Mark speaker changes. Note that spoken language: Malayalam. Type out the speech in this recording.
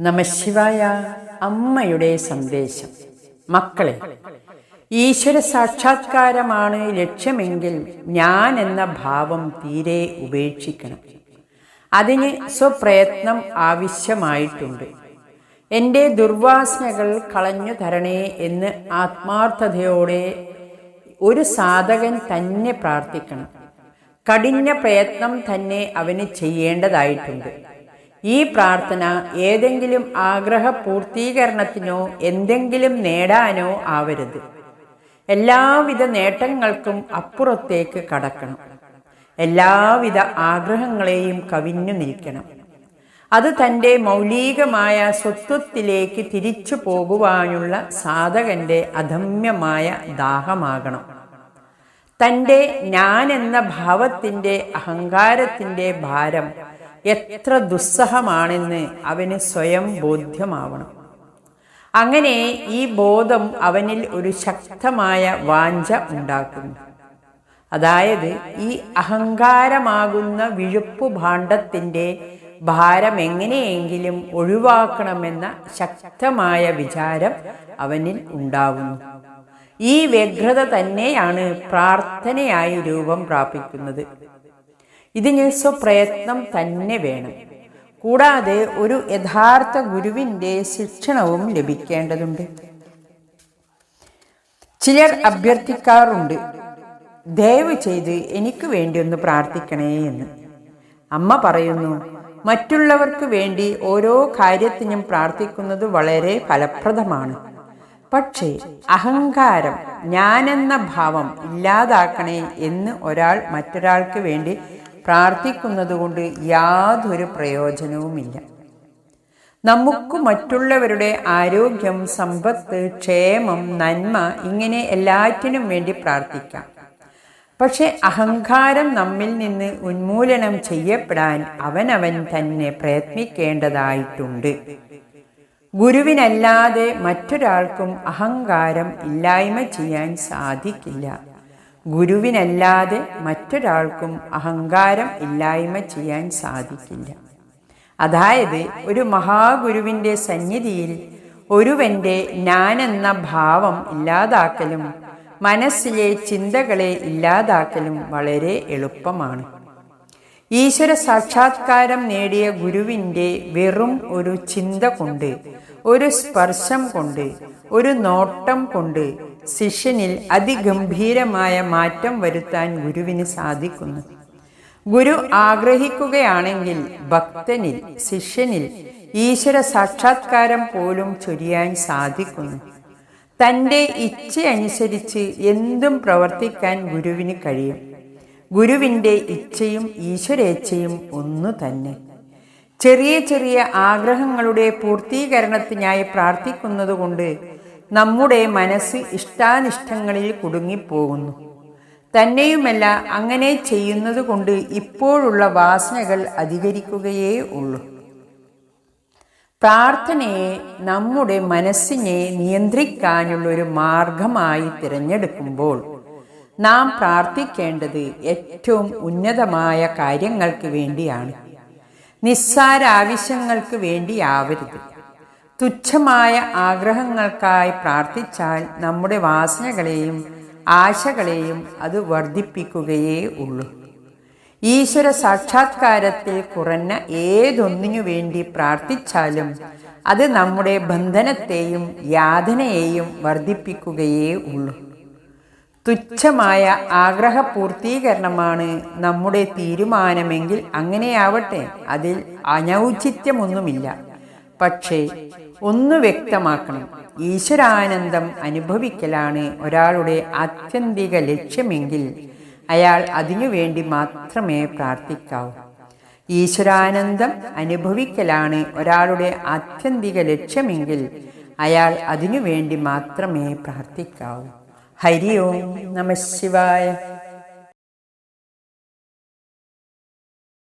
Speaker 1: നമശിവായ അമ്മയുടെ സന്ദേശം. മക്കളെ ഈശ്വര സാക്ഷാത്കാരമാണ് ലക്ഷ്യമെങ്കിൽ ഞാൻ എന്ന ഭാവം തീരെ ഉപേക്ഷിക്കണം. അതിന് സ്വപ്രയത്നം ആവശ്യമായിട്ടുണ്ട്. എന്റെ ദുർവാസനകൾ കളഞ്ഞു തരണേ എന്ന് ആത്മാർത്ഥതയോടെ ഒരു സാധകൻ തന്നെ പ്രാർത്ഥിക്കണം. കഠിന പ്രയത്നം തന്നെ അവന് ചെയ്യേണ്ടതായിട്ടുണ്ട്. ഈ പ്രാർത്ഥന ഏതെങ്കിലും ആഗ്രഹ പൂർത്തീകരണത്തിനോ എന്തെങ്കിലും നേടാനോ ആവരുത്. എല്ലാവിധ നേട്ടങ്ങൾക്കും അപ്പുറത്തേക്ക് കടക്കണം. എല്ലാവിധ ആഗ്രഹങ്ങളെയും കവിഞ്ഞു നിൽക്കണം. അത് തന്റെ മൗലികമായ സ്വത്വത്തിലേക്ക് തിരിച്ചു പോകുവാനുള്ള സാധകന്റെ അധമ്യമായ ദാഹമാകണം. തന്റെ ഞാൻ എന്ന ഭാവത്തിന്റെ അഹങ്കാരത്തിന്റെ ഭാരം എത്ര ദുസ്സഹമാണെന്ന് അവന് സ്വയം ബോധ്യമാവണം. അങ്ങനെ ഈ ബോധം അവനിൽ ഒരു ശക്തമായ വാഞ്ച ഉണ്ടാക്കുന്നു. അതായത് ഈ അഹങ്കാരമാകുന്ന വിഴുപ്പ് ഭാണ്ഡത്തിന്റെ ഭാരം എങ്ങനെയെങ്കിലും ഒഴിവാക്കണമെന്ന ശക്തമായ വിചാരം അവനിൽ ഉണ്ടാവുന്നു. ഈ വ്യഗ്രത തന്നെയാണ് പ്രാർത്ഥനയായി രൂപം പ്രാപിക്കുന്നത്. ഇതിന് സ്വപ്രയത്നം തന്നെ വേണം. കൂടാതെ ഒരു യഥാർത്ഥ ഗുരുവിന്റെ ശിക്ഷണവും ലഭിക്കേണ്ടതുണ്ട്. ചിലർ അഭ്യർത്ഥിക്കാറുണ്ട് ദയവ് ചെയ്ത് എനിക്ക് വേണ്ടി ഒന്ന് പ്രാർത്ഥിക്കണേ എന്ന്. അമ്മ പറയുന്നു മറ്റുള്ളവർക്ക് വേണ്ടി ഓരോ കാര്യത്തിനും പ്രാർത്ഥിക്കുന്നത് വളരെ ഫലപ്രദമാണ്. പക്ഷേ അഹങ്കാരം ഞാനെന്ന ഭാവം ഇല്ലാതാക്കണേ എന്ന് ഒരാൾ മറ്റൊരാൾക്ക് വേണ്ടി പ്രാർത്ഥിക്കുന്നത് കൊണ്ട് യാതൊരു പ്രയോജനവുമില്ല. നമുക്ക് മറ്റുള്ളവരുടെ ആരോഗ്യം സമ്പത്ത് ക്ഷേമം നന്മ ഇങ്ങനെ എല്ലാറ്റിനും വേണ്ടി പ്രാർത്ഥിക്കാം. പക്ഷെ അഹങ്കാരം നമ്മിൽ നിന്ന് ഉന്മൂലനം ചെയ്യപ്പെടാൻ അവനവൻ തന്നെ പ്രയത്നിക്കേണ്ടതായിട്ടുണ്ട്. ഗുരുവിനല്ലാതെ മറ്റൊരാൾക്കും അഹങ്കാരം ഇല്ലായ്മ ചെയ്യാൻ സാധിക്കില്ല. ഗുരുവിനല്ലാതെ മറ്റൊരാൾക്കും അഹങ്കാരം ഇല്ലായ്മ ചെയ്യാൻ സാധിക്കില്ല. അതായത് ഒരു മഹാഗുരുവിന്റെ സന്നിധിയിൽ ഒരുവന്റെ ഞാനെന്ന ഭാവം ഇല്ലാതാക്കലും മനസ്സിലെ ചിന്തകളെ ഇല്ലാതാക്കലും വളരെ എളുപ്പമാണ്. ഈശ്വര സാക്ഷാത്കാരം നേടിയ ഗുരുവിന്റെ വെറും ഒരു ചിന്ത കൊണ്ട് ഒരു സ്പർശം കൊണ്ട് ഒരു നോട്ടം കൊണ്ട് ശിഷ്യനിൽ അതിഗംഭീരമായ മാറ്റം വരുത്താൻ ഗുരുവിന് സാധിക്കുന്നു. ഗുരു ആഗ്രഹിക്കുകയാണെങ്കിൽ ഭക്തനിൽ ശിഷ്യനിൽ ഈശ്വര സാക്ഷാത്കാരം പോലും ചൊരിയാൻ സാധിക്കുന്നു. തന്റെ ഇച്ഛയനുസരിച്ച് എന്തും പ്രവർത്തിക്കാൻ ഗുരുവിന് കഴിയും. ഗുരുവിന്റെ ഇച്ഛയും ഈശ്വരേച്ഛയും ഒന്നു തന്നെ. ചെറിയ ചെറിയ ആഗ്രഹങ്ങളുടെ പൂർത്തീകരണത്തിനായി പ്രാർത്ഥിക്കുന്നതുകൊണ്ട് നമ്മുടെ മനസ്സ് ഇഷ്ടാനിഷ്ടങ്ങളിൽ കുടുങ്ങിപ്പോകുന്നു. തന്നെയുമല്ല അങ്ങനെ ചെയ്യുന്നത് കൊണ്ട് ഇപ്പോഴുള്ള വാസനകൾ അധികരിക്കുകയേ ഉള്ളൂ. പ്രാർത്ഥനയെ നമ്മുടെ മനസ്സിനെ നിയന്ത്രിക്കാനുള്ള ഒരു മാർഗമായി തിരഞ്ഞെടുക്കുമ്പോൾ നാം പ്രാർത്ഥിക്കേണ്ടത് ഏറ്റവും ഉന്നതമായ കാര്യങ്ങൾക്ക് വേണ്ടിയാണ്. നിസ്സാര ആവശ്യങ്ങൾക്ക് വേണ്ടിയാവരുത്. തുച്ഛമായ ആഗ്രഹങ്ങൾക്കായി പ്രാർത്ഥിച്ചാൽ നമ്മുടെ വാസനകളെയും ആശകളെയും അത് വർദ്ധിപ്പിക്കുകയേ ഉള്ളൂ. ഈശ്വര സാക്ഷാത്കാരത്തിൽ കുറഞ്ഞ ഏതൊന്നിനു വേണ്ടി പ്രാർത്ഥിച്ചാലും അത് നമ്മുടെ ബന്ധനത്തെയും യാതനയെയും വർദ്ധിപ്പിക്കുകയേ ഉള്ളൂ. തുച്ഛമായ ആഗ്രഹ പൂർത്തീകരണമാണ് നമ്മുടെ തീരുമാനമെങ്കിൽ അങ്ങനെയാവട്ടെ അതിൽ അനൗചിത്യമൊന്നുമില്ല. പക്ഷേ ഒന്ന് വ്യക്തമാക്കണം. ഈശ്വരാനന്ദം അനുഭവിക്കലാണ് ഒരാളുടെ ആത്യന്തിക ലക്ഷ്യമെങ്കിൽ അയാൾ അതിനുവേണ്ടി മാത്രമേ പ്രാർത്ഥിക്കാവൂ. ഈശ്വരാനന്ദം അനുഭവിക്കലാണ് ഒരാളുടെ ആത്യന്തിക ലക്ഷ്യമെങ്കിൽ അയാൾ അതിനുവേണ്ടി മാത്രമേ പ്രാർത്ഥിക്കാവൂ. ഹരി ഓം നമ ശിവായ.